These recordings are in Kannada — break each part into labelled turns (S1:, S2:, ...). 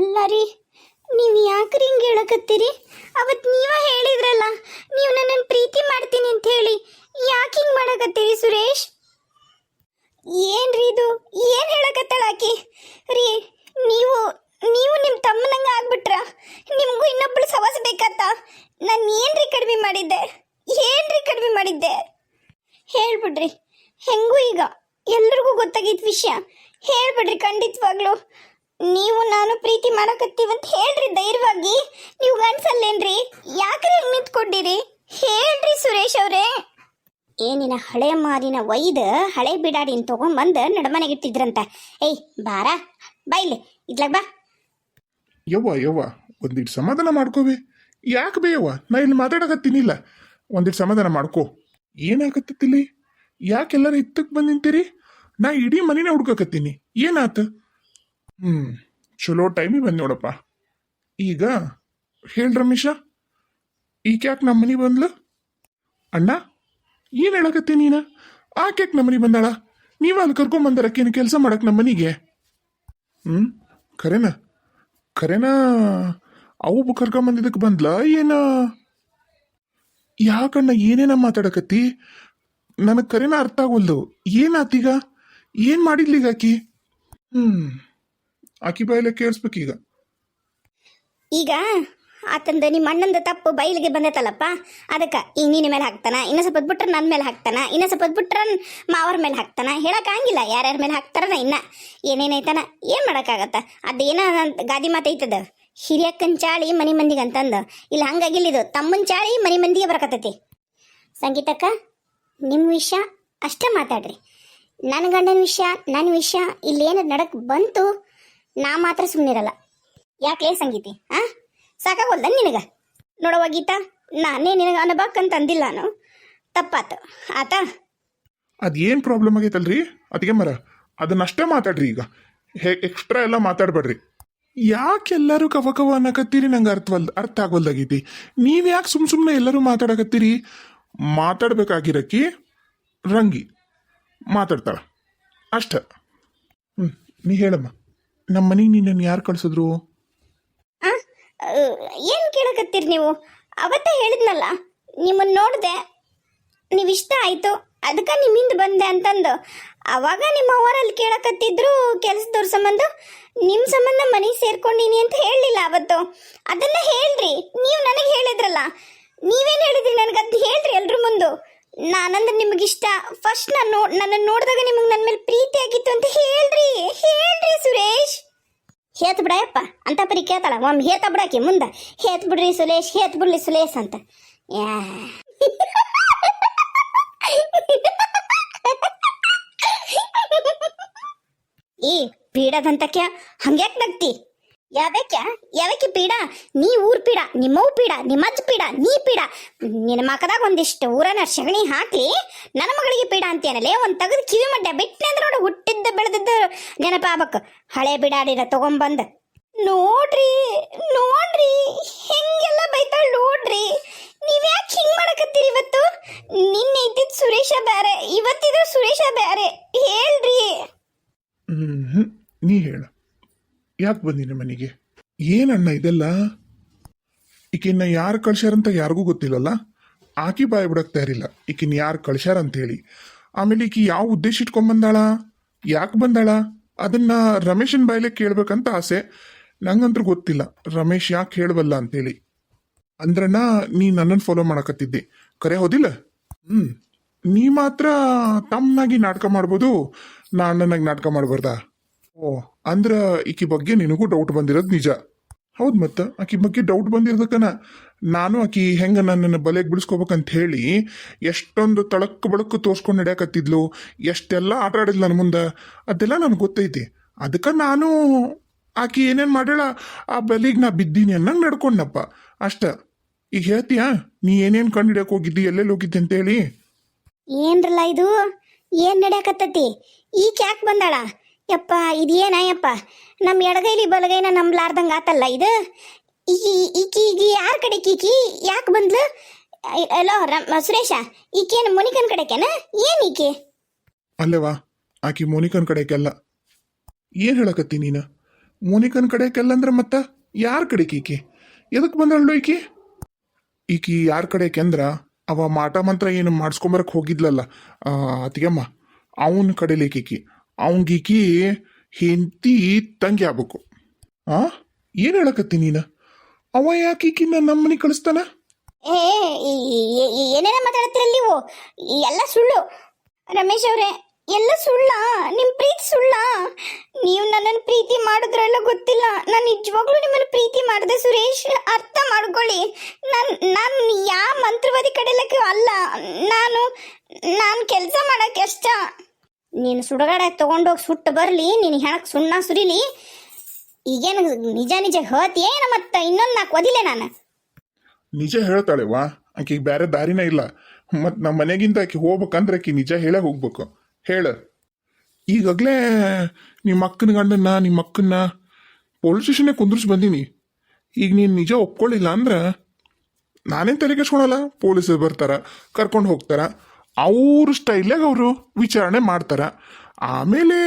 S1: ಅಲ್ಲ ರೀ ನೀವು ಯಾಕ್ರಿ ಹಿಂಗೆ ಹೇಳಕತ್ತೀರಿ? ಅವತ್ತು ನೀವ ಹೇಳಿದ್ರಲ್ಲ, ನೀವು ನನ್ನನ್ನು ಪ್ರೀತಿ ಮಾಡ್ತೀನಿ ಅಂತ ಹೇಳಿ, ಯಾಕೆ ಹಿಂಗೆ ಮಾಡಕತ್ತೀರಿ ಸುರೇಶ್? ಏನ್ರಿ ಇದು? ಏನು ಹೇಳಕತ್ತಾಳ ಆಕಿ? ರೀ, ನೀವು ನೀವು ನಿಮ್ಮ ತಮ್ಮನಂಗ ಆಗ್ಬಿಟ್ರ, ನಿಮಗೂ ಇನ್ನೊಬ್ಳು ಸವಾಸ ಬೇಕಾತ ನಾನು ಏನ್ರಿ ಕಡಿಮೆ ಮಾಡಿದ್ದೆ? ಏನ್ರಿ ಕಡಿಮೆ ಮಾಡಿದ್ದೆ? ಹೇಳ್ಬಿಡ್ರಿ, ಹೆಂಗೂ ಈಗ? ಎಲ್ರಿಗೂ ಗೊತ್ತಾಗಿದ್ ವಿಷಯ. ಹೇಳ್ಬಿಡ್ರಿ ಖಂಡಿತವಾಗ್ಲು. ನೀವು ನಾನು ಪ್ರೀತಿ ಮಾಡಕತ್ತೀವಂತ ಹೇಳ್ರಿ ಧೈರ್ಯವಾಗಿ ನೀವು ಗಂಡ್ಸಲ್ಲೇನ್ರಿ? ಯಾಕ್ರಿ ಹಿಂಗ್ ನಿಂತ್ಕೊಂಡಿರಿ? ಹೇಳ್ರಿ ಸುರೇಶ್ ಅವರೇ. ಏನಿನ ಹಳೆ ಮಾರಿನ ಒಯ್ದ, ಹಳೆ ಬಿಡಾಡಿನ ತಗೊಂಬಂದು ನಡಮನೆಗೆ ಇಟ್ಟಿದ್ರಂತ. ಏಯ್, ಬಾರ ಬೈಲಿ ಇದ್ಲಾಗ ಬಾ.
S2: ಯವ್ವ ಯವ್ವ ಒಂದಿಟ್ಟು ಸಮಾಧಾನ ಮಾಡ್ಕೋವೆ ಯಾಕೆ ಬೇಯವ್ವ ನಾ ಇಲ್ಲಿ ಮಾತಾಡಕತ್ತೀನಿಲ್ಲ. ಒಂದಿಟ್ಟು ಸಮಾಧಾನ ಮಾಡ್ಕೋ. ಏನಾಗತ್ತಿಲ್ಲಿ ಯಾಕೆಲ್ಲರೂ ಇತ್ತಕ್ಕೆ ಬಂದು ನಿಂತೀರಿ? ನಾ ಇಡೀ ಮನೇನ ಹುಡ್ಕಕತ್ತೀನಿ. ಏನಾತ? ಹ್ಮ್. ಚಲೋ ಟೈಮಿಗೆ ಬಂದ್ ನೋಡಪ್ಪ. ಈಗ ಹೇಳ್ ರಮೇಶ ಈಗ ಯಾಕೆ ನಮ್ಮ ಮನೆ ಬಂದ್ಲು? ಅಣ್ಣ, ಏನು ಹೇಳಕತ್ತಿ ನೀನ? ಆಕ್ಯಾಕೆ ನಮ್ಮ ಮನೆ ಬಂದಾಳ? ನೀವು ಅಲ್ಲಿ ಕರ್ಕೊಂಬಂದಾರಕ್ಕೇನು ಕೆಲಸ ಮಾಡಕ್ ನಮ್ಮ ಮನೆಗೆ? ಹ್ಮ್, ಖರೇನ? ಖರೇನ, ಅವು ಕರ್ಕೊಂಬಂದಿದ್ದಕ್ಕೆ ಬಂದ್ಲ ಏನ? ಯಾಕಣ್ಣ ಏನೇನ ಮಾತಾಡಕತ್ತಿ? ನನಗೆ ಕರೆನ ಅರ್ಥ ಆಗೋಲ್ದು. ಏನಾತೀಗ ಏನ್ ಮಾಡಿದ್ಲೀಗಾಕಿ ಹ್ಮ್. ಆಕಿ ಬಾಯಲ್ಲೇ ಕೇಳಿಸ್ಬೇಕೀಗ.
S1: ಈಗ ಆತಂದ ನಿಮ್ಮ ಅಣ್ಣಂದ ತಪ್ಪು ಬೈಲಿಗೆ ಬಂದೈತಲ್ಲಪ್ಪ? ಅದಕ್ಕೆ ಈ ನಿನ್ನ ಮೇಲೆ ಹಾಕ್ತಾನ ಇನ್ನ ಸ್ವಲ್ಪ ಬಿಟ್ರ ನನ್ನ ಮೇಲೆ ಹಾಕ್ತಾನ ಇನ್ನ ಸ್ವಲ್ಪ ಬಿಟ್ರ ಮಾವರ ಮೇಲೆ ಹಾಕ್ತಾನ ಹೇಳಕ್ಕಾಗಿಲ್ಲ ಯಾರ್ಯಾರ ಮೇಲೆ ಹಾಕ್ತಾರನ ಇನ್ನ. ಏನೇನೈತನ ಏನು ಮಾಡೋಕ್ಕಾಗತ್ತ? ಅದೇನ ಗಾದಿ ಮಾತೈತದ ಹಿರಿಯಕ್ಕನ ಚಾಳಿ ಮನಿ ಮಂದಿಗೆ ಅಂತಂದು. ಇಲ್ಲಿ, ಹಂಗಾಗಿಲ್ಲ ಇದು. ತಮ್ಮನ ಚಾಳಿ ಮನಿ ಮಂದಿಗೆ ಬರಕತ್ತೈತಿ. ಸಂಗೀತಕ್ಕ ನಿಮ್ಮ ವಿಷಯ ಅಷ್ಟೇ ಮಾತಾಡ್ರಿ. ನನ್ನ ಗಂಡನ ವಿಷಯ ನನ್ನ ವಿಷಯ, ಇಲ್ಲೇನು ನಡಕ್ ಬಂತು. ನಾ ಮಾತ್ರ ಸುಮ್ಮನಿರಲ್ಲ ಯಾಕೆ ಸಂಗೀತಿ? ಆ? ಸಾಕಾಗೋಲ್ದ ನಿನಗ? ನೋಡವ ಗೀತಾ, ನಾನೇ ನಿನಗ ಅನ್ಬೇಕಂತ ಅಂದಿಲ್ಲ ನಾನು. ತಪ್ಪಾತು. ಆತ?
S2: ಅದೇನ್ ಪ್ರಾಬ್ಲಮ್ ಆಗೈತಲ್ರಿ? ಅದಕ್ಕೆ ಮರ ಅದನ್ನಷ್ಟೇ ಮಾತಾಡ್ರಿ ಈಗ. ಹೇ ಎಕ್ಸ್ಟ್ರಾ ಎಲ್ಲ ಮಾತಾಡ್ಬೇಡ್ರಿ. ಯಾಕೆಲ್ಲರೂ ಕವ ಕವ ಅನ್ನಕತ್ತೀರಿ ನಂಗೆ ಅರ್ಥವಲ್ ಅರ್ಥ ಆಗೋಲ್ದಾಗೈತಿ ನೀವ್ ಯಾಕೆ ಸುಮ್ ಸುಮ್ಮನೆ ಎಲ್ಲರೂ ಮಾತಾಡಕತ್ತೀರಿ? ಮಾತಾಡ್ಬೇಕಾಗಿರಕ್ಕಿ ರಂಗಿ ಮಾತಾಡ್ತಾಳ. ಅಷ್ಟ. ಹ್ಞೂ ನೀ ಹೇಳಮ್ಮ. ನಮ್ಮ ಮನೆಗೆ ನಿನ್ನ ಯಾರು ಕಳ್ಸಿದ್ರು?
S1: ಏನು ಕೇಳಕತ್ತೀರಿ ನೀವು? ಅವತ್ತೇ ಹೇಳಿದ್ನಲ್ಲ ನಿಮ್ಮನ್ನ ನೋಡಿದೆ. ನೀವು ಇಷ್ಟ ಆಯ್ತು ಅದಕ್ಕೆ ನಿಮ್ಮಿಂದ ಬಂದೆ ಅಂತಂದು. ಅವಾಗ ನಿಮ್ಮ ಅವರಲ್ಲಿ ಕೇಳಕತ್ತಿದ್ರು ಕೆಲಸದವ್ರ ಸಂಬಂಧ. ನಿಮ್ಮ ಸಂಬಂಧ ಮನೆಗೆ ಸೇರ್ಕೊಂಡಿನಿ ಅಂತ ಹೇಳಲಿಲ್ಲ ಅವತ್ತು. ಅದನ್ನ ಹೇಳ್ರಿ, ನೀವು ನನಗೆ ಹೇಳಿದ್ರಲ್ಲ. ನೀವೇನು ಹೇಳಿದ್ರಿ ನನಗೆ ಹೇಳ್ರಿ ಎಲ್ರ ಮುಂದು. ನಾನಂದ್ರೆ ನಿಮಗೆ ಇಷ್ಟ ಫಸ್ಟ್ ನಾನು ನನ್ನ ನೋಡಿದಾಗ ನಿಮಗೆ ನನ್ನ ಮೇಲೆ ಪ್ರೀತಿ ಆಗಿತ್ತು ಅಂತ ಹೇಳ್ರಿ. ಹೇಳ್ರಿ ಸುರೇಶ್. ಹೇತ್ ಬಿಡಯಪ್ಪ ಅಂತ ಪರಿ ಕೇಳ್ತಾಳ. ಒಮ್ಮೆ ಹೇತ ಬಿಡಾಕಿ ಮುಂದೆ. ಹೇತ್ ಬಿಡ್ರಿ ಸುರೇಶ್ ಹೇತ್ ಬಿಡ್ಲಿ ಸುಲೇಶ್ ಅಂತ. ಈ ಪೀಡದಂತಕ್ಯ? ಹಂಗ್ಯಾಕ್ ನಗ್ತಿ? ಯಾವ್ಯಾಕ? ಯಾವ್ಯಾಕೆ ಪೀಡ? ನೀ ಊರ್ ಪೀಡ ನಿಮ್ಮವ್ ಪೀಡ ನಿಮ್ಮಜ್ಜ ಪೀಡ, ನೀ ಪೀಡ. ನಿನ್ನ ಮಕದಾಗ ಒಂದಿಷ್ಟು ಊರನ ಸಗಣಿ ಹಾಕಿ ನನ್ನ ಮಗಳಿಗೆ ಪೀಡ ಅಂತೇನಲ್ಲೇ ಒಂದ್ ತೆಗೆದು ಕಿವಿ ಮಡ್ಡ ಬಿಟ್ಟೆ ಅಂದ್ರೆ ನೋಡು, ಹುಟ್ಟಿದ್ದ ಬೆಳೆದಿದ್ದ ನೆನಪಾಗಬೇಕು ಹಳೆ ಬಿಡಾಡಿರ ತಗೊಂಬಂದು. ನೋಡ್ರಿ ನೋಡ್ರಿ, ಹೆಂಗೆಲ್ಲ ಬೈತಾಳ ನೋಡ್ರಿ. ನೀವ್ಯಾಕೆ ಹಿಂಗ್ ಮಾಡಕತ್ತೀರಿ ಇವತ್ತು? ನಿನ್ನೆ ಇದ್ದಿದ್ ಸುರೇಶ ಬೇರೆ ಇವತ್ತಿದ್ರು ಸುರೇಶ ಬೇರೆ ಹೇಳ್ರಿ.
S2: ನೀ ಹೇಳ. ಯಾಕೆ ಬಂದಿನ ಮನೆಗೆ? ಏನಣ್ಣ ಇದೆಲ್ಲ? ಈಕಿನ್ನ ಯಾರು ಕಳ್ಸ್ಯಾರಂತ ಯಾರಿಗೂ ಗೊತ್ತಿಲ್ಲಲ್ಲ? ಆಕಿ ಬಾಯಿ ಬಿಡಕ್ ತಯಾರಿಲ್ಲ. ಈಕಿನ ಯಾರು ಕಳ್ಸ್ಯಾರ ಅಂತ ಹೇಳಿ. ಆಮೇಲೆ ಈಕಿ ಯಾವ ಉದ್ದೇಶ ಇಟ್ಕೊಂಡ್ ಬಂದಾಳ? ಯಾಕೆ ಬಂದಾಳ? ಅದನ್ನ ರಮೇಶನ್ ಬಾಯಲ್ಲೇ ಕೇಳ್ಬೇಕಂತ ಆಸೆ. ನಂಗಂತೂ ಗೊತ್ತಿಲ್ಲ. ರಮೇಶ್ ಯಾಕೆ ಹೇಳಬಲ್ಲ ಅಂತೇಳಿ ಅಂದ್ರಣ್ಣ, ನೀ ನನ್ನನ್ನು ಫಾಲೋ ಮಾಡಕತ್ತಿದ್ದೆ. ಕರೆ ಹೋದಿಲ್ಲ? ಹ್ಮ್. ನೀ ಮಾತ್ರ ತಮ್ಮನಾಗಿ ನಾಟಕ ಮಾಡ್ಬೋದು ನಾ ಅಣ್ಣನಾಗಿ ನಾಟಕ ಮಾಡಬಾರ್ದಾ? ಓ. ಅಂದ್ರ ಈಕಿ ಬಗ್ಗೆ ನಿನಗೂ ಡೌಟ್ ಬಂದಿರೋದು ನಿಜ. ಹೌದ್ ಮತ್ತ? ಆಕಿ ಬಗ್ಗೆ ಡೌಟ್ ಬಂದಿರೋದಕ್ಕನ ನಾನು ಆಕಿ ಹೆಂಗ ನನ್ನನ್ನು ಬಲೆಗೆ ಬಿಡಿಸ್ಕೋಬೇಕಂತ ಹೇಳಿ ಎಷ್ಟೊಂದು ತಳಕ್ ಬಳಕ್ಕು ತೋರ್ಸ್ಕೊಂಡು ನಡೆಯಕತ್ತಿದ್ಲು, ಎಷ್ಟೆಲ್ಲ ಆಟ ಆಡಿದ್ಲು ನನ್ನ ಮುಂದೆ, ಅದೆಲ್ಲ ನನಗೆ ಗೊತ್ತೈತಿ. ಅದಕ್ಕೆ ನಾನು ಆಕಿ ಏನೇನು ಮಾಡ್ಯಾಳ, ಆ ಬಲಿಗೆ ನಾ ಬಿದ್ದೀನಿ ಅನ್ನಂಗೆ ನಡ್ಕೊಂಡಪ್ಪ. ಅಷ್ಟ. ಈಗ ಹೇಳ್ತೀಯಾ? ನೀ ಏನೇನು ಕಂಡು ಹಿಡಿಯಕ್ಕೆ ಹೋಗಿದ್ದಿ, ಎಲ್ಲೆಲ್ಲಿ ಹೋಗಿದ್ದಿ ಅಂತೇಳಿ
S1: ಏನ್ರಲ್ಲ ಇದು? ಏನ್ ನಡೆಯಕತ್ತತಿ? ಈಕೆ ಯಾಕೆ ಬಂದಾಳ? ಯಪ್ಪ, ಇದೇನ ಯಪ್ಪ? ನಮ್ಮ ಎಡಗೈಲಿ ಬಲಗೈನ ನಂಬ್ಲಾರ್ದಂಗ ಆತಲ್ಲ ಇದು? ಈಕಿ ಈಗ ಯಾರ ಕಡೆ ಕೀಕಿ? ಯಾಕೆ ಬಂದ್ಲು? ಅಲೋ ರಮ್ ಸುರೇಶ, ಈಕೇನು ಮುನಿಕನ್ ಕಡೆಕೇನ? ಏನ್ ಈಕೆ?
S2: ಅಲ್ಲವಾ, ಆಕಿ ಮೋನಿಕನ್ ಕಡೆಗೆಲ್ಲ ಏನ್ ಹೇಳಕತ್ತಿ ನೀನು? ಮೋನಿಕನ್ ಕಡೆಕೆಲ್ಲಂದ್ರೆ ಮತ್ತ ಯಾರ ಕಡೆ ಕೀಕಿ? ಎದಕ್ಕೆ ಬಂದಳು ಈಕಿ? ಈಕಿ ಯಾರ ಕಡೆ ಅಂದ್ರ ಅವ ಮಾಟ ಮಂತ್ರ ಏನು ಮಾಡಿಸ್ಕೊಂಬರಕ್ ಹೋಗಿದ್ಲಲ್ಲ ಅತಿಗೆಮ್ಮ ಅವನ ಕಡೆಲಿ ಈಕಿ ಅವಂಗೀಕಿ ಹೆಂಡತಿ ತಂಗಿ ಆಗ್ಬೇಕು. ಆ? ಏನು ಹೇಳಕತ್ತಿ ನೀನ? ಅವ ಯಾಕೆ ಈಕಿನ ನಮ್ಮನೆ ಕಳಿಸ್ತಾನ?
S1: ಏ ಏನೇನ ಮಾತಾಡ್ತಿರಲ್ಲ ನೀವು? ಎಲ್ಲ ಸುಳ್ಳು. ರಮೇಶ್ ಅವರೇ, ಎಲ್ಲ ಸುಳ್ಳ. ನಿಮ್ಮ ಪ್ರೀತಿ ಸುಳ್ಳ. ನೀವು ನನ್ನನ್ನು ಪ್ರೀತಿ ಮಾಡಿದ್ರೆಲ್ಲ ಗೊತ್ತಿಲ್ಲ. ನಾನು ನಿಜವಾಗ್ಲೂ ನಿಮ್ಮನ್ನು ಪ್ರೀತಿ ಮಾಡಿದೆ ಸುರೇಶ್. ಅರ್ಥ ಮಾಡ್ಕೊಳ್ಳಿ. ನಾನು ನಾನು ಯಾವ ಮಂತ್ರವಾದಿ ಕಡೆಲಕ್ಕೆ ಅಲ್ಲ. ನಾನು ನಾನು ಕೆಲಸ ಮಾಡಕ್ಕೆ ಅಷ್ಟ ನೀನು ಸುಡಗಾಡ ತಗೊಂಡೋಗಿ ಸುಟ್ಟು ಬರಲಿ, ನೀನು ಹೆಣಕ್ಕೆ ಸುಣ್ಣ ಸುರಿಲಿ. ಈಗೇನು ನಿಜ ನಿಜ ಹೇಳ್ತಿಯೇನ ಮತ್ತೆ ಇನ್ನೊಂದು ನಾಲ್ಕು ಒದಿಲೆ ನಾನು.
S2: ನಿಜ ಹೇಳ್ತಾಳೆವಾ ಆಕಿಗೆ ಬೇರೆ ದಾರಿನೇ ಇಲ್ಲ. ಮತ್ ನಮ್ಮ ಮನೆಗಿಂತ ಆಕಿ ಹೋಗ್ಬೇಕಂದ್ರೆ ಆಕಿ ನಿಜ ಹೇಳೇ ಹೋಗ್ಬೇಕು. ಹೇಳ. ಈಗಾಗಲೇ ನಿಮ್ಮ ಅಕ್ಕನ ಗಂಡನ್ನ ನಿಮ್ಮ ಅಕ್ಕನ್ನ ಪೊಲೀಸ್ ಸ್ಟೇಷನ್ ಕುಂದ್ರಿಸಿ ಬಂದೀನಿ. ಈಗ ನೀನು ನಿಜ ಒಪ್ಕೊಳ್ಳಿಲ್ಲ ಅಂದ್ರೆ ನಾನೇನು ತಲೆ ಕೆಡ್ಸ್ಕೊಳಲ್ಲ ಪೊಲೀಸರು ಬರ್ತಾರ, ಕರ್ಕೊಂಡು ಹೋಗ್ತಾರ. ಅವ್ರ ಸ್ಟೈಲಾಗ ಅವರು ವಿಚಾರಣೆ ಮಾಡ್ತಾರೆ. ಆಮೇಲೆ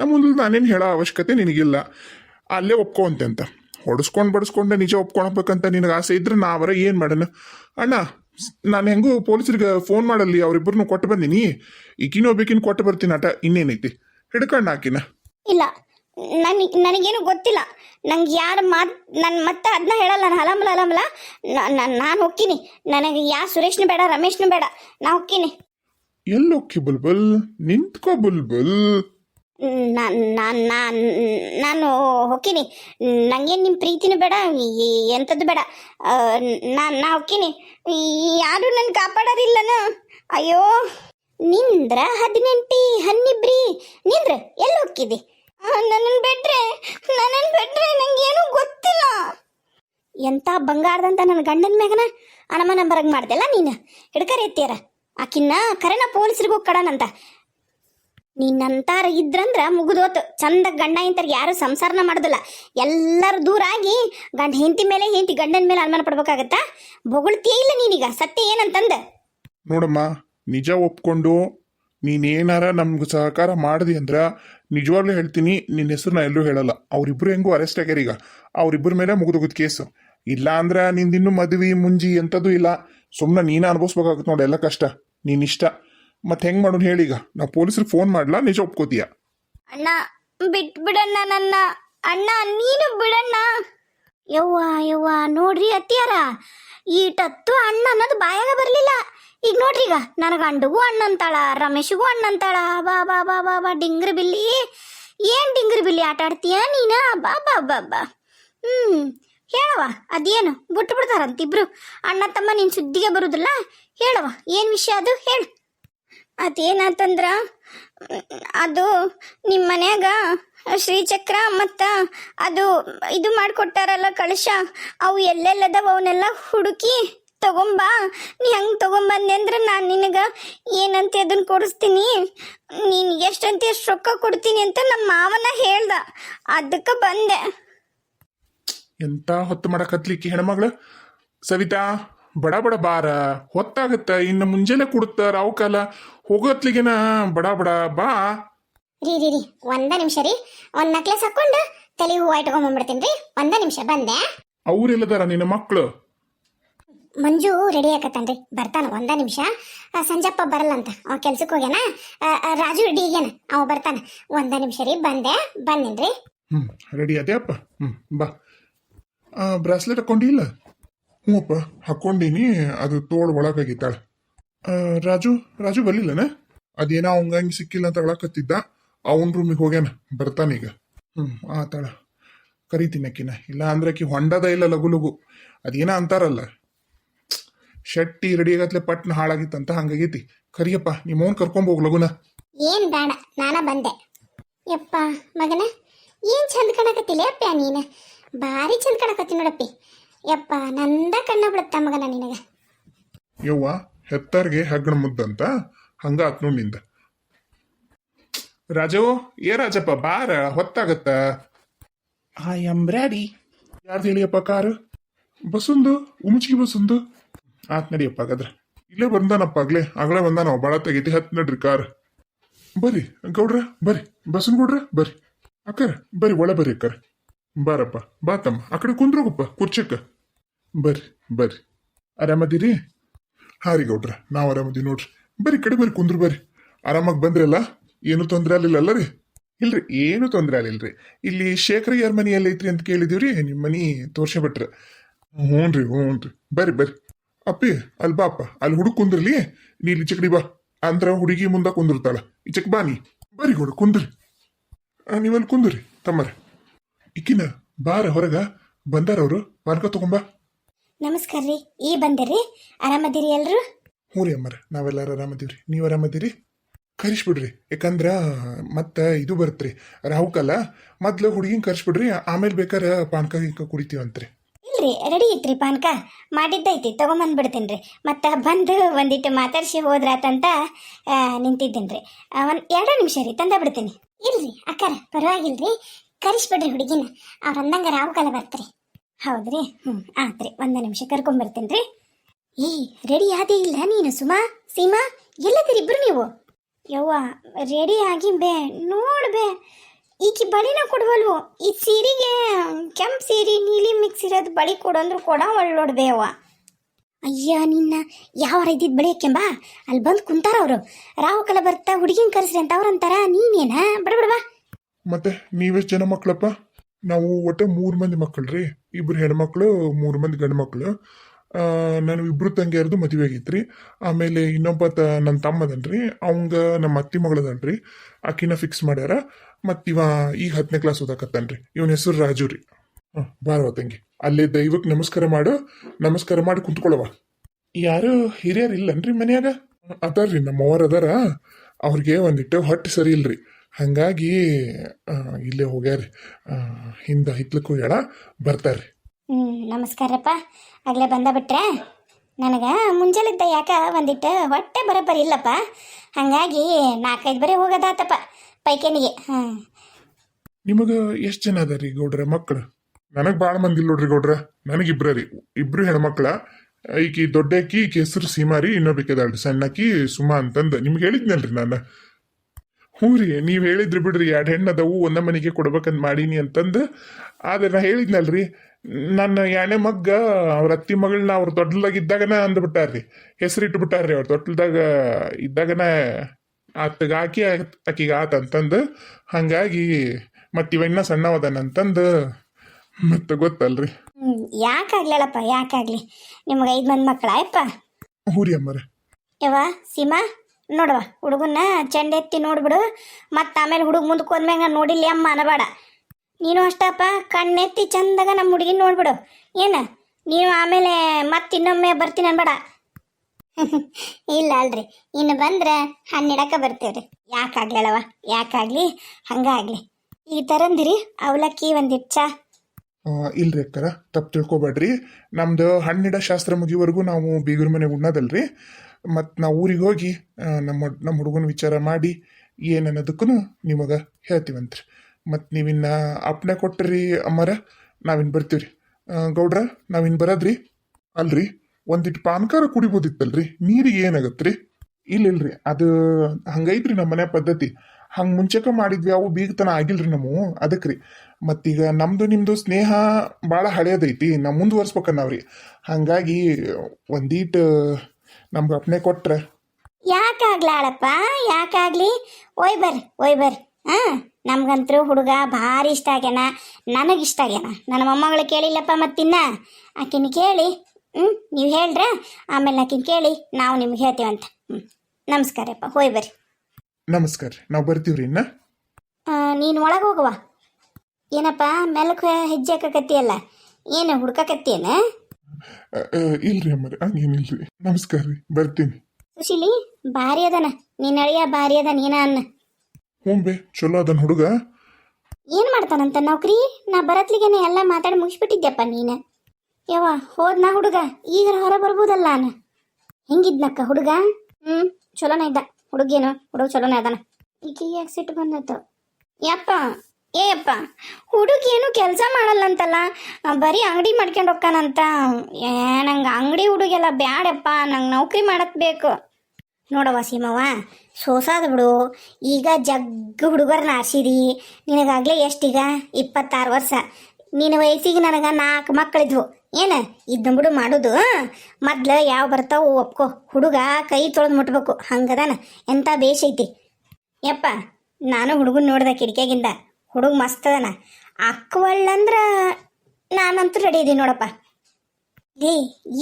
S2: ನಮ್ಮ ನಾನೇನು ಹೇಳೋ ಅವಶ್ಯಕತೆ ನಿನಗಿಲ್ಲ. ಅಲ್ಲೇ ಒಪ್ಕೊಂತೆ ಅಂತ. ಹೊಡೆಸ್ಕೊಂಡು ಬಡಿಸ್ಕೊಂಡೆ ನಿಜ ಒಪ್ಕೊಳಬೇಕಂತ ನಿನಗೆ ಆಸೆ ಇದ್ರೆ ನಾ ಅವರ ಏನು ಮಾಡೋಣ ಅಣ್ಣ, ನಾನು ಹೆಂಗೂ ಪೊಲೀಸರಿಗೆ ಫೋನ್ ಮಾಡಲ್ಲಿ ಅವರಿಬ್ಬರನ್ನು ಕೊಟ್ಟು ಬಂದೀನಿ. ಈಗಿನ ಬೇಕಿನ ಕೊಟ್ಟು ಬರ್ತೀನಿ ಆಟ ಇನ್ನೇನೈತಿ? ಹಿಡ್ಕೊಂಡು ಹಾಕಿನ.
S1: ಇಲ್ಲ ನನಗೆ ನನಗೇನು ಗೊತ್ತಿಲ್ಲ. ನಂಗೆ ಯಾರು ಮಾತು ನಾನು ಮತ್ತೆ ಅದನ್ನ ಹೇಳಲ್ಲ ನಾನು ಹಲಮಲ ಹಲಮಲ ನಾನು ಹೋಗ್ತೀನಿ. ನನಗೆ ಯಾ ಸುರೇಶ್ನು ಬೇಡ ರಮೇಶ್ನು ಬೇಡ. ನಾ ಹೋಗ್ತೀನಿ.
S2: ಎಲ್ಲೋಕ್ಕಿ ಬುಲ್ಬುಲ್ ನಿಂತ್ಕೋ ಬುಲ್ಬುಲ್.
S1: ನಾನು ನಾನು ಹೋಗ್ತೀನಿ. ನಂಗೇನು ನಿಮ್ಮ ಪ್ರೀತಿನೂ ಬೇಡ ಎಂಥದ್ದು ಬೇಡ. ನಾನು ನಾ ಹೋಗ್ತೀನಿ. ಯಾರು ನನ್ನ ಕಾಪಾಡೋರಿಲ್ಲನ ಅಯ್ಯೋ. ನಿಂದ್ರ ಹದಿನೆಂಟಿ ಹನ್ನಿಬ್ರಿ. ನಿಂದ್ರ ಎಲ್ಲಿ ನನ್ನನ್ನು ಬಿಟ್ರೆ ನನ್ನನ್ನು ಬಿಟ್ರೆ ನಂಗೇನು ಗೊತ್ತಿಲ್ಲ. ಎಂತ ಬಂಗಾರದಂತ ನನ್ನ ಗಂಡನ ಮ್ಯಾಗನ ಅನಮನ ನಂಬರಂಗ್ ಮಾಡ್ದೆಲ್ಲ ನೀನು? ಹಿಡ್ಕರಿ ಎತ್ತಿಯರ ಆಕಿನ್ನ ಕರೆನ ಪೊಲೀಸರಿಗೂ ಕಡನಂತ. ನೀನಂತಾರ ಇದ್ರಂದ್ರ ಮುಗಿದೋತು. ಚಂದ ಗಂಡ ಇಂತರ್ಗೆ ಯಾರು ಸಂಸಾರನ ಮಾಡೋದಿಲ್ಲ. ಎಲ್ಲರೂ ದೂರ ಆಗಿ ಗಂಡ ಹೆಂಡತಿ ಮೇಲೆ ಹೆಂಡತಿ ಗಂಡನ ಮೇಲೆ ಅನುಮಾನ ಪಡ್ಬೇಕಾಗತ್ತಾ? ಬೊಗಳ್ತೀಯ ಇಲ್ಲ ನೀನೀಗ? ಸತ್ಯ ಏನಂತಂದ?
S2: ನೋಡಮ್ಮ, ನಿಜ ಒಪ್ಕೊಂಡು ನೀನೇನಾರ ನಮ್ಗೆ ಸಹಕಾರ ಮಾಡಿದಿ ಅಂದ್ರ ನಿಜವಾಗ್ಲೂ ಹೇಳ್ತೀನಿ, ನಿನ್ನ ಹೆಸರು ನಾ ಎಲ್ಲೂ ಹೇಳಲ್ಲ. ಅವರಿಬ್ಬರು ಹೆಂಗೂ ಅರೆಸ್ಟ್ ಆಗ್ಯಾರ ಈಗ. ಅವರಿಬ್ಬರ ಮೇಲೆ ಮುಗಿದೋಗುದು ಕೇಸು ಇಲ್ಲ ಅಂದ್ರ ನಿಂದಿನ್ನು ಮದುವೆ, ಮುಂಜಿ ಎಂಥದ್ದು ಇಲ್ಲ. ಸುಮ್ಮನೆ ನೀನು ಅನುಭವಿಸ್ಬೇಕಾಗತ್ತೆ ನೋಡಿ, ಎಲ್ಲ ಕಷ್ಟ. ನೀನ್ ಇಷ್ಟ. ಮತ್ತೆ ಹೆಂಗ್ ಮಾಡೋಣ ಈಗ. ನಾ ಪೊಲೀಸರು ಫೋನ್ ಮಾಡ್ಲಾ, ನಿಜ ಒಪ್ಕೋತೀಯ?
S1: ಅಣ್ಣ, ಬಿಟ್ಬಿಡಣ್ಣ ನನ್ನ. ಅಣ್ಣ, ನೀನು ಬಿಡಣ್ಣ. ಯವ್ವ ಯವ್ವ, ನೋಡ್ರಿ ಅತ್ತಿಯಾರ. ಟತ್ತು ಅಣ್ಣ ಅನ್ನೋದು ಬಾಯಾಗ ಬರಲಿಲ್ಲ. ಈಗ ನೋಡ್ರಿ ಈಗ ನನಗೆ ಅಂಡಗೂ ಅಣ್ಣ ಅಂತಾಳ ರಮೇಶಿಗೂ ಅಣ್ಣ ಅಂತಾಳ ಬಾ ಬಾ ಬಾ ಬಾ ಬಾ, ಡಿಂಗ್ರ ಬಿಲ್ಲಿ. ಏನ್ ಡಿಂಗ್ರ ಬಿಲ್ಲಿ ಆಟ ಆಡ್ತೀಯ ನೀನ? ಬಾ ಬಾ ಬಾ ಬಾ. ಹ್ಮ್ ಹೇಳವ ಅದೇನು? ಬಿಟ್ಟು ಬಿಡ್ತಾರಂತಿಬ್ರು. ಅಣ್ಣ ತಮ್ಮ ನೀನು ಸುದ್ದಿಗೆ ಬರುದಿಲ್ಲ? ಹೇಳವ ಏನ್ ವಿಷಯ ಅದು? ಹೇಳು. ಅದೇನಾತಂದ್ರ, ಅದು ನಿಮ್ಮ ಮನ್ಯಾಗ ಶ್ರೀಚಕ್ರ ಮತ್ತು ಅದು ಇದು ಮಾಡಿಕೊಟ್ಟಾರಲ್ಲ ಕಳಶ, ಅವು ಎಲ್ಲೆಲ್ಲದವ ಅವನ್ನೆಲ್ಲ ಹುಡುಕಿ ತಗೊಂಬಾ. ನೀ ಹಂಗೆ ತಗೊಂಬಂದೆ ಅಂದ್ರೆ ನಾನು ನಿನಗೆ ಏನಂತ ಅದನ್ನು ಕೊಡಿಸ್ತೀನಿ. ನೀನು ಎಷ್ಟಂತ ಎಷ್ಟು ರೊಕ್ಕ ಕೊಡ್ತೀನಿ ಅಂತ ನಮ್ಮ ಮಾವನ ಹೇಳ್ದ. ಅದಕ್ಕೆ ಬಂದೆ.
S2: ಎಂತ ಹೊತ್ತು ಮಾಡಕತ್ಲಿಕ್ಕೆ ಹೆಣ್ಮಗಳು? ಸವಿತಾ ಬಡ ಬಡ ಬಾರ. ಹೊತ್ತಾಗತ್ತ ಇನ್ನು ಮುಂಜಾನೆ ಕುಡುತ್ತ ರಾವು ಕಾಲ. ಹೋಗತ್ಲಿಗೆನ ಬಡ ಬಡ ಬಾ.
S1: ರೀ ರೀ ರೀ ಒಂದ ನಿಮಿಷ ರೀ. ಒಂದ್ ನೆಕ್ಲೆಸ್ ಹಾಕೊಂಡು ತಲೆ ಹೂವು ಇಟ್ಕೊಂಡ್ಬಂದ್ಬಿಡ್ತೀನಿ ರೀ. ಒಂದ ನಿಮಿಷ ಬಂದೆ.
S2: ಅವ್ರೆಲ್ಲದಾರ ನಿನ್ನ ಮಕ್ಕಳು
S1: ಮಂಜು ರೆಡಿ ಆಕತ್ತನ್ರಿ. ಬರ್ತಾನ, ಒಂದ ನಿಮಿಷ. ಸಂಜಪ್ಪ ಬರಲ್ಲಂತ. ಅವ ಕೆಲ್ಸಕ್ಕೆ ಹೋಗ್ಯಾನ. ರಾಜು ರೆಡಿ ಡಿಗ್ಯಾನ ಅವ ಬರ್ತಾನ. ಒಂದ ನಿಮಿಷ ರೀ, ಬಂದೆ. ಬಂದಿನ್ರಿ.
S2: ಹ್ಮ್ ರೆಡಿ ಅದೇಪ್ಪ ಹ್ಮ್, ಬಾ. ಬ್ರಾಸ್ಲೆಟ್ ಹಾಕೊಂಡಿಲ್ಲ? ಹ್ಞೂ ಅಪ್ಪ ಹಾಕೊಂಡೀನಿ. ಅದು ತೋಳ್ ಒಳಗಾಗಿತ್ತಾಳ ರಾಜು ರಾಜು ಬರ್ಲಿಲ್ಲನ? ಅದೇನೋ ಅವಂಗಂಗೆ ಸಿಕ್ಕಿಲ್ಲ ಅಂತ ಹೇಳಕತ್ತಿದ್ದ. ಅವನ ರೂಮಿಗೆ ಹೋಗ್ಯಾನ. ಬರ್ತಾನೀಗ ಹ್ಮ್, ಆತಾಳ. ಕರಿತೀನಿ ಅಕ್ಕಿನ ಇಲ್ಲ ಅಂದ್ರೆ ಅಕ್ಕಿ ಹೊಂಡದ ಇಲ್ಲ ಲಗು ಲಗು. ಅದೇನ ಅಂತಾರಲ್ಲ. ಶೆಟ್ಟಿ ರೆಡಿ ಆಗತ್ಲೆ ಪಟ್ನ ಹಾಳಾಗಿತ್ತಂತ ಹಂಗಾಗೈತಿ. ಕರಿಯಪ್ಪ ನಿಮ್ಮವನ್ ಕರ್ಕೊಂಬೋಗ್ ಲಗುನ.
S1: ಏನ್ ಬೇಡ ನಾನ ಬಂದೆ. ಯಪ್ಪ ಮಗನ ಏನ್ ಚಂದ ಕಾಣಕತ್ತಿಲ್ಲ ಯಪ್ಪ ನೀನ? ಭಾರಿ ಚಂದ ಕಾಣಕತ್ತಿ ನೋಡಪ್ಪಿ. ಯಪ್ಪ ನಂದ ಕಣ್ಣ ಬಿಡುತ್ತ ಮಗನ ನಿನಗ.
S2: ಯವ್ವ ಹೆತ್ತರ್ಗೆ ಹೆಗ್ಗಣ ಮುದ್ದಂತ? ಹಂಗ ಆತ್ ನೋಡ್ನಿಂದ. ರಾಜವು ಏ ರಾಜಪ್ಪ ಬಾರ ಹೊತ್ತಾಗತ್ತ? ಆ ಆಮ್ ರೆಡಿ ಯಾರ್ದು ಹೇಳಿಯಪ್ಪ ಕಾರು? ಬಸುಂದು ಉಮಚಿಗೆ ಬಸ್ಸೊಂದು ಆತ್ ನಡಿಯಪ್ಪ ಹಾಗಾದ್ರೆ. ಇಲ್ಲೇ ಬಂದಾನಪ್ಪ ಆಗ್ಲೇ. ಆಗ್ಲೇ ಬಂದಾನ. ಭಾಳ ತೆಗೈತಿ. ಹತ್ ನಡ್ರಿ ಕಾರ್. ಬರ್ರಿ ಗೌಡ್ರ, ಬರ್ರಿ. ಬಸನ್ ಗೌಡ್ರ, ಬರ್ರಿ. ಅಕ್ಕರ, ಬರ್ರಿ ಒಳ ಬರ್ರಿ ಅಕ್ಕರ. ಬಾರಪ್ಪ, ಬಾ ತಮ್ಮ. ಆ ಕಡೆ ಕುಂದ್ರೋಗಪ್ಪ ಕುರ್ಚಕ್ಕ ಬರ್ರಿ ಬರ್ರಿ. ಆರಾಮದಿರಿ? ಹಾ ರೀ ಗೌಡ್ರ, ನಾವು ಆರಾಮದೀವಿ ನೋಡ್ರಿ. ಬರಿ ಕಡೆ ಬರ್ರಿ, ಕುಂದ್ರು ಬರಿ ಆರಾಮಾಗಿ ಬಂದ್ರಲ್ಲ ಏನು ತೊಂದರೆ ಆಗಲಿಲ್ಲ ರೀ? ಇಲ್ರಿ, ಏನು ತೊಂದರೆ ರೀ ಇಲ್ಲಿ ಶೇಖರ ಯಾರ ಮನಿ ಐತ್ರಿ ಅಂತ ಕೇಳಿದೀವ್ರಿ. ನಿಮ್ಮ ಮನಿ ತೋರ್ಸೇ ಬಿಟ್ರ ಹ್ಞೂ ರೀ ಹ್ಞೂ ರೀ ಬರ್ರಿ ಬರ್ರಿ. ಅಪ್ಪಿ ಅಲ್ಲಿ ಬಾಪ್ಪ ಅಲ್ಲಿ ಹುಡುಗ ಕುಂದ್ರಲಿ? ನೀ ಇಲ್ಲಿ ಚಕಡಿ ಬಾ. ಅಂದ್ರ ಹುಡುಗಿ ಮುಂದೆ ಕುಂದಿರ್ತಾಳ. ಇಚಕ್ ಬಾ ನೀ. ಬರ್ರಿ ಕೊಡು ಕುಂದ್ರಿ. ನೀವಲ್ಲಿ ಕುಂದ್ರಿ ತಮ್ಮರ. ಇಕ್ಕಿನ ಬಾರ ಹೊರಗ ಬಂದಾರ ಅವರು. ಪಾನಕ ತಗೊಂಬಾ.
S1: ನಮಸ್ಕಾರ ರೀ. ಈ ಬಂದಿರಿ ಆರಾಮದಿರಿ ಎಲ್ರು?
S2: ಹ್ಞೂ ರೀ ಅಮ್ಮರ ನಾವೆಲ್ಲರೂ ಆರಾಮದೀವ್ರಿ. ನೀವು ಆರಾಮದಿರಿ? ಕರಿಸ್ಬಿಡ್ರಿ. ಯಾಕಂದ್ರ ಮತ್ತ ಇದು ಬರುತ್ತ್ರಿ ರಾಹುಕಲ್ಲ ಮೊದ್ಲು ಹುಡುಗಿನ ಕರ್ಸ್ಬಿಡ್ರಿ ಆಮೇಲೆ ಬೇಕಾರೆ ಪಾನಕ ಗಿಂಕ ಕುಡಿತೀವಂತ್ರಿ.
S1: ಇಲ್ರಿ ರೆಡಿ ಐತ್ರಿ ಪಾನ್ಕ? ಮಾಡಿದ್ದೈತಿ ತಗೊಂಬಂದ್ಬಿಡ್ತೀನಿ ರೀ ಮತ್ತು ಬಂದು ಒಂದಿಟ್ಟು ಮಾತಾಡ್ಸಿ ಹೋದ್ರಾತಂತ ನಿಂತಿದ್ದೀನಿ ರೀ ಒಂದು ಎರಡು ನಿಮಿಷ ರೀ, ತಂದ ಬಿಡ್ತೀನಿ. ಇಲ್ರಿ, ಅಕ್ಕಾರ, ಪರವಾಗಿಲ್ರಿ. ಕರಿಸ್ಬಿಡ್ರಿ ಹುಡುಗಿನ. ಅವ್ರು ಅಂದಂಗೆ ರಾವು ಕಾಲ ಬರ್ತ್ರಿ. ಹೌದ್ರಿ? ಹ್ಞೂ ಆತ್ರಿ. ಒಂದು ನಿಮಿಷ ಕರ್ಕೊಂಬರ್ತೀನಿ ರೀ ಏ ರೆಡಿ ಆದೇ ಇಲ್ಲ ನೀನು, ಸುಮಾ, ಸೀಮಾ? ಎಲ್ಲದಿರಿ ಇಬ್ರು ನೀವು? ಯವ್ವ ರೆಡಿ ಆಗಿ ಬೇ ನೋಡ್ಬೇ ಈಕಿ ಬಳಿನ ಕೊಡ್ವಲ್ವು? ಈ ಸೀರೆಗೆ ಕೆಂಪು ಸೀರೆ, ನೀಲಿ ಮಿಕ್ಸ್ ಇರೋದು ಬಳಿ ಕೊಡು ಅಂದ್ರೆ ಕೊಡ ಒಳ್ಳೊಡ್ದೆ ಅವ್ವ ಅಯ್ಯ, ನಿನ್ನ ಯಾವ ಇದ್ದಿದ್ದು ಬಳಿ ಕೆಂಬಾ ಅಲ್ಲಿ ಬಂದು ಕುಂತಾರ ಅವರು. ರಾಹುಕಲ ಬರ್ತಾ ಹುಡುಗಿನ ಕರೆಸ್ರಿ ಅಂತ ಅವ್ರಂತಾರ ನೀನೇನ? ಬಡ ಬಾ.
S2: ಮತ್ತೆ ನೀವೆಷ್ಟು ಜನ ಮಕ್ಕಳಪ್ಪ ನಾವು ಒಟ್ಟೆ ಮೂರು ಮಂದಿ ಮಕ್ಕಳ್ರಿ. ಇಬ್ರು ಹೆಣ್ಮಕ್ಳು, ಮೂರು ಮಂದಿ ಗಂಡು ಮಕ್ಕಳು ನಾನು ಇಬ್ರು ತಂಗಿಯರ್ದು ಮದುವೆ ಆಗೈತ್ರಿ ಆಮೇಲೆ ಇನ್ನೊಬ್ಬ ತ ನನ್ನ ತಮ್ಮದನ್ರಿ. ಅವಂಗ ನಮ್ಮ ಅತ್ತಿ ಮಗಳದನ್ರಿ. ಆಕಿನ ಫಿಕ್ಸ್ ಮಾಡ್ಯಾರ. ಮತ್ತಿವ ಈಗ ಹತ್ತನೇ ಕ್ಲಾಸ್ ಓದಾಕತ್ತಾನ್ರಿ. ಇವನ ಹೆಸರು ರಾಜು ರೀ. ಹಾಂ ಬಾರವ ತಂಗಿ. ಅಲ್ಲೇ ದೈವಕ್ಕೆ ನಮಸ್ಕಾರ ಮಾಡು. ನಮಸ್ಕಾರ ಮಾಡಿ ಕುಂತ್ಕೊಳ್ಳವ ಯಾರು ಹಿರಿಯರು ಇಲ್ಲನ್ರಿ ಮನ್ಯಾಗ? ಅದಾರ್ರಿ ನಮ್ಮ ಅವರ ಅದಾರ. ಅವ್ರಿಗೆ ಒಂದಿಟ್ಟು ಹೊಟ್ಟೆ ಸರಿ ಇಲ್ರಿ. ಹಂಗಾಗಿ ಇಲ್ಲೇ ಹೋಗ್ಯಾರಿ ಹಿಂದೆ ಹಿಂದ ಹೇಳ ಬರ್ತಾರೆ ಬರ್ತಾರ್ರಿ.
S1: ಹ್ಞೂ ನಮಸ್ಕಾರಪ್ಪ. ಆಗಲೇ ಬಂದ ಬಿಟ್ರೆ? ನನಗೆ ಮುಂಜಾನಿದ್ದ ಯಾಕ ಒಂದಿಟ್ಟು ಹೊಟ್ಟೆ ಬರೋಬ್ಬರಿ ಇಲ್ಲಪ್ಪ. ಹಾಗಾಗಿ ನಾಲ್ಕೈದು ಬರೀ ಹೋಗೋದಾತಪ್ಪ ಪೈಕೇನಿಗೆ. ಹಾಂ.
S2: ನಿಮಗೆ ಎಷ್ಟು ಜನ ಅದಾರಿ ಗೌಡ್ರ ಮಕ್ಕಳು ನನಗೆ ಭಾಳ ಮಂದಿ ಇಲ್ಲ ನೋಡ್ರಿ ಗೌಡ್ರ. ನನಗಿಬ್ರ ರೀ ಇಬ್ರು ಹೆಣ್ಮಕ್ಳ. ಈಕಿ ದೊಡ್ಡಕ್ಕಿ, ಈಕಿ ಹೆಸರು ಸೀಮಾರಿ ಇನ್ನೊಬ್ಬೇಕದಾಳ್ರಿ ಸಣ್ಣಕಿ ಸುಮಾ ಅಂತಂದು. ನಿಮ್ಗೆ ಹೇಳಿದ್ನಲ್ರಿ ನಾನು. ಹ್ಞೂ ರೀ, ನೀವು ಹೇಳಿದ್ರಿ ಬಿಡ್ರಿ, ಎರಡು ಹೆಣ್ಣು ಅದಾವು, ಒಂದ ಮನೆಗೆ ಕೊಡ್ಬೇಕಂತ ಮಾಡೀನಿ ಅಂತಂದು. ಆದ್ರೆ ನಾ ಹೇಳಿದ್ನಲ್ರಿ ನನ್ನ ಯಾಣೆ ಮಗ್ಗ ಅವ್ರ ಅತ್ತಿ ಮಗಳನ್ನ ಅವ್ರ ತೊಟ್ಲಾಗಿದ್ದಾಗನ ಅಂದ್ಬಿಟ್ಟಾರ್ರಿ. ಹೆಸರಿಟ್ಟು ಬಿಟ್ಟಾರ್ರಿ ಅವ್ರ. ತೊಟ್ಲದಾಗ ಇದ್ದಾಗನ ಆತಗ ಹಾಕಿ ಆಕಿಗೆ ಆತ ಅಂತಂದು. ಹಂಗಾಗಿ ಮತ್ತೆ ಇವ ಇನ್ನ ಅಂತಂದು ಮತ್ತೆ ಗೊತ್ತಲ್ರಿ.
S1: ಯಾಕಾಗ್ಲಪ್ಪ ಯಾಕಾಗ್ಲಲ್ಲಪ್ಪ ಯಾಕಾಗ್ಲಿ ನಿಮಗೆ ಐದು ಮಂದಿ ಮಕ್ಕಳ ಅಪ್ಪ
S2: ಹೂರಿ ಅಮ್ಮರ.
S1: ಯವ್ವ ಸೀಮಾ ನೋಡವ್ವ ಹುಡುಗನ್ನ ಚಂಡೆತ್ತಿ ಎತ್ತಿ ನೋಡ್ಬಿಡು. ಮತ್ತೆ ಆಮೇಲೆ ಹುಡುಗ ಮುಂದಕ್ಕೆ ಹೋದ್ಮ್ಯಾಗ ನೋಡಿಲ್ಲ ಅಮ್ಮ ಅನ್ನಬೇಡ. ನೀನು ಅಷ್ಟಪ್ಪ ಕಣ್ಣೆತ್ತಿ ಚಂದಾಗ ನಮ್ಮ ಹುಡುಗಿನ ನೋಡ್ಬಿಡು. ಏನ? ನೀವು ಆಮೇಲೆ ಮತ್ತೆ ಇನ್ನೊಮ್ಮೆ ಬರ್ತೀನಿ ಅನ್ಬೇಡ. ಇಲ್ಲ ಅಲ್ರಿ ಇನ್ನು ಬಂದ್ರೆ ಹಣ್ಣಿಡಕ ಬರ್ತೀವ್ರಿ. ಯಾಕಾಗ್ಲವ ಯಾಕಾಗ್ಲಿ ಹಂಗಾಗ್ಲಿ ಈ ತರಂದಿರಿ ಅವಲಕ್ಕಿ ಒಂದಿಟ್ಟು
S2: ಆ, ಇಲ್ರಿ ಅಕ್ಕರ ತಪ್ಪು ತಿಳ್ಕೊಬೇಡ್ರಿ. ನಮ್ದು ಹಣ್ಣಿಡ ಶಾಸ್ತ್ರ ಮುಗಿವರೆಗೂ ನಾವು ಬೀಗರ ಮನೆಗೆ ಉಣ್ಣೋದಲ್ರಿ. ಮತ್ತು ನಾವು ಊರಿಗೆ ಹೋಗಿ ನಮ್ಮ ನಮ್ಮ ಹುಡುಗನ ವಿಚಾರ ಮಾಡಿ ಏನನ್ನೋದಕ್ಕೂ ನಿಮಗೆ ಹೇಳ್ತೀವಂತ್ರಿ. ಮತ್ತು ನೀವಿನ್ನ ಅಪ್ಣೆ ಕೊಟ್ಟ್ರಿ ಅಮ್ಮರ ನಾವಿನ್ನು ಬರ್ತೀವ್ರಿ. ಆ, ಗೌಡ್ರ ನಾವಿನ್ನು ಬರೋದ್ರಿ. ಅಲ್ರಿ ಒಂದಿಟ್ಟು ಪಾನ್ಕಾರ ಕುಡಿಬೋದಿತ್ತಲ್ರಿ ನೀರಿಗೆ ಏನಾಗತ್ತೆ ಇಲ್ಲ ಇಲ್ರಿ ಅದು ಹಂಗೈತ್ರಿ ನಮ್ಮ ಮನೆ ಪದ್ಧತಿ. ಹಂಗೆ ಮುಂಚೆಕ ಮಾಡಿದ್ವಿ ಅವು ಬೀಗತನ ಆಗಿಲ್ರಿ ನಮ್ಮ ಅದಕ್ಕೆ ರೀ ಮತ್ತೀಗ ನಮ್ದು ನಿಮ್ಮದು ಸ್ನೇಹ ಭಾಳ ಹಳೆಯದೈತಿ ನಾವು ಮುಂದುವರ್ಸ್ಬೇಕನ್ನವ್ರಿ ಹಂಗಾಗಿ ಒಂದೀಟ್ ನಮ್ಗೆ ಅಪ್ನೆ ಕೊಟ್ರೆ.
S1: ಯಾಕಾಗ್ಲಾಳಪ್ಪ ಯಾಕಾಗ್ಲಿ? ಒಯ್ ಬರ್ರಿ ಒಯ್ ಬರ್ರಿ. ಹಾಂ ನಮ್ಗಂತರೂ ಹುಡುಗ ಭಾರಿ ಇಷ್ಟ ಆಗ್ಯಾನ ನನಗೆ ಇಷ್ಟ ಆಗ್ಯಾನ. ನನ್ನ ಮೊಮ್ಮಗಳು ಕೇಳಿಲ್ಲಪ್ಪ ಮತ್ತಿನ್ನ. ಆಕಿನ ಕೇಳಿ ಹ್ಞೂ ನೀವು ಹೇಳ್ರ? ಆಮೇಲೆ ಆಕಿನ ಕೇಳಿ ನಾವು ನಿಮ್ಗೆ ಹೇಳ್ತೀವಂತ. ಹ್ಞೂ ನಮಸ್ಕಾರಪ್ಪ ಹೋಯ್ ಬರ್ರಿ.
S2: ನಮಸ್ಕಾರ ನಾವು ಬರ್ತೀವ್ರಿ ಇನ್ನ?
S1: ನೀನು ಒಳಗೆ ಹೋಗುವ. ಏನಪ್ಪ ಮೆಲಕ್ ಹೆಜ್ಜೆ ಹಾಕಕತ್ತಿಯಲ್ಲ ಏನು
S2: ಅ, ಇಲ್ರಿ ಅಮ್ಮರಿ ಹಂಗೇನಿಲ್ರಿ. ನಮಸ್ಕಾರ ರೀ ಬರ್ತೀನಿ.
S1: ಸುಶೀಲಿ ಭಾರಿ ಅದನ. ನೀನು ಅಳಿಯ ಭಾರಿ ಅದ ನೀನ ಅನ್ನ.
S2: ಹ್ಞೂ ಬೇ, ಚಲೋ ಅದನ್ ಹುಡುಗ.
S1: ಏನು ಮಾಡ್ತಾನಂತ ನೌಕರಿ? ನಾ ಬರತ್ಲಿಗೆನೆ ಎಲ್ಲ ಮಾತಾಡಿ ಮುಗಿಸ್ಬಿಟ್ಟಿದ್ಯಪ್ಪ ನೀನು. ಯವ್ವ ಹೋದ್ನಾ ಹುಡುಗ. ಈಗ ಹೊರ ಬರ್ಬೋದಲ್ಲ ನಾನು. ಹೆಂಗಿದ್ನಕ್ಕ ಹುಡುಗ? ಹ್ಮ್ ಚಲೋನ ಇದ್ದ. ಹುಡುಗೇನು, ಹುಡುಗ ಚಲೋನ ಅದಾನ. ಈಗ ಯಾಕೆ ಸಿಟ್ಟು ಬಂದತ್ತು ಯಪ್ಪ ಏಯಪ್ಪ ಹುಡುಗೇನು ಕೆಲಸ ಮಾಡಲ್ಲಂತಲ್ಲ? ಅಂತಲ್ಲ ಬರೀ ಅಂಗಡಿ ಮಾಡ್ಕೊಂಡು ಹೋಗ್ತಾನಂತ. ಏ, ನಂಗೆ ಅಂಗಡಿ ಹುಡುಗೆಲ್ಲ ಬ್ಯಾಡಪ್ಪ, ನಂಗೆ ನೌಕರಿ ಮಾಡಕ್ ಬೇಕು. ನೋಡವ್ವ ಸೀಮವ್ವ ಸೋಸಾದ ಬಿಡು ಈಗ ಜಗ್ಗ ಹುಡುಗರನ್ನ ಆರ್ಸಿದಿ ನಿನಗಾಗ್ಲೇ ಎಷ್ಟೀಗ? ಇಪ್ಪತ್ತಾರು ವರ್ಷ. ನಿನ್ನ ವಯಸ್ಸಿಗೆ ನನಗೆ ನಾಲ್ಕು ಮಕ್ಕಳಿದ್ವು. ಏನು? ಇದನ್ನ ಬಿಡು ಮಾಡೋದು ಮೊದ್ಲು ಯಾವ ಬರ್ತಾವು ಒಪ್ಕೋ. ಹುಡುಗ ಕೈ ತೊಳೆದು ಮುಟ್ಬೇಕು. ಹಂಗದಾನ. ಎಂಥ ಬೇಷ್ ಐತಿ? ಯಪ್ಪ, ನಾನು ಹುಡುಗನ್ ನೋಡ್ದೆ ಕಿಟಕಿಯಾಗಿಂದ. ಹುಡುಗ ಮಸ್ತ್ ಅದನ. ಅಕ್ಕವಳ್ಳಂದ್ರ ನಾನಂತೂ ರೆಡಿ ಇದೀನಿ ನೋಡಪ್ಪ. ಏ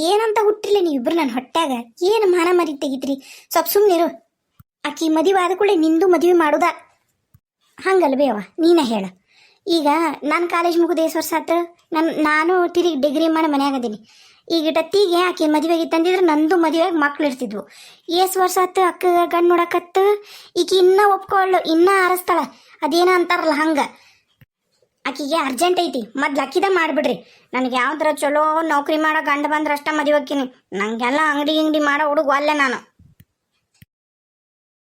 S1: ಏನಂತ ಹುಟ್ಟಿಲ್ಲ ನೀವಿಬ್ರು ನನ್ನ ಹೊಟ್ಯಾಗ? ಏನು ಮಾನ ಮರಿ ತೆಗಿತ್ರಿ? ಸ್ವಲ್ಪ ಸುಮ್ಮನಿರು ಆಕಿ ಮದುವೆ ಆದ ಕೂಡಲೇ ನಿಂದು ಮದುವೆ ಮಾಡುದ? ಹಂಗಲ್ವೇ ಅವ ನೀನ ಹೇಳ. ಈಗ ನಾನು ಕಾಲೇಜ್ ಮುಗಿದ ಎಷ್ಟು ವರ್ಷ ಆತು ನನ್ನ ನಾನು ತಿರುಗಿ ಡಿಗ್ರಿ ಮಾಡಿ ಮನ್ಯಾಗ ಅದೀನಿ. ಈಗ ಟತ್ತಿಗೆ ಆಕೆ ಮದುವೆಗೆ ತಂದಿದ್ರೆ ನಂದು ಮದುವೆಗೆ ಮಕ್ಳು ಇರ್ತಿದ್ವು. ಎಷ್ಟು ವರ್ಷ ಆತು, ಅಕ್ಕ ಗಂಡು ನೋಡಕತ್ತ ಈಕಿ ಇನ್ನೂ ಒಪ್ಕೊಳ್ಳು, ಇನ್ನೂ ಆರಿಸ್ತಾಳ. ಅದೇನೋ ಅಂತಾರಲ್ಲ ಹಂಗೆ. ಆಕಿಗೆ ಅರ್ಜೆಂಟ್ ಐತಿ, ಮೊದ್ಲು ಅಕ್ಕಿದ ಮಾಡಿಬಿಡ್ರಿ. ನನಗೆ ಯಾವ್ದ್ರ ಚಲೋ ನೌಕರಿ ಮಾಡೋ ಗಂಡ ಬಂದ್ರೆ ಅಷ್ಟೇ ಮದುವೆ ಹಾಕಿನಿ ನಂಗೆಲ್ಲ ಅಂಗಡಿ ಅಂಗಡಿ ಮಾಡೋ ಹುಡುಗ ಅಲ್ಲೇ ನಾನು.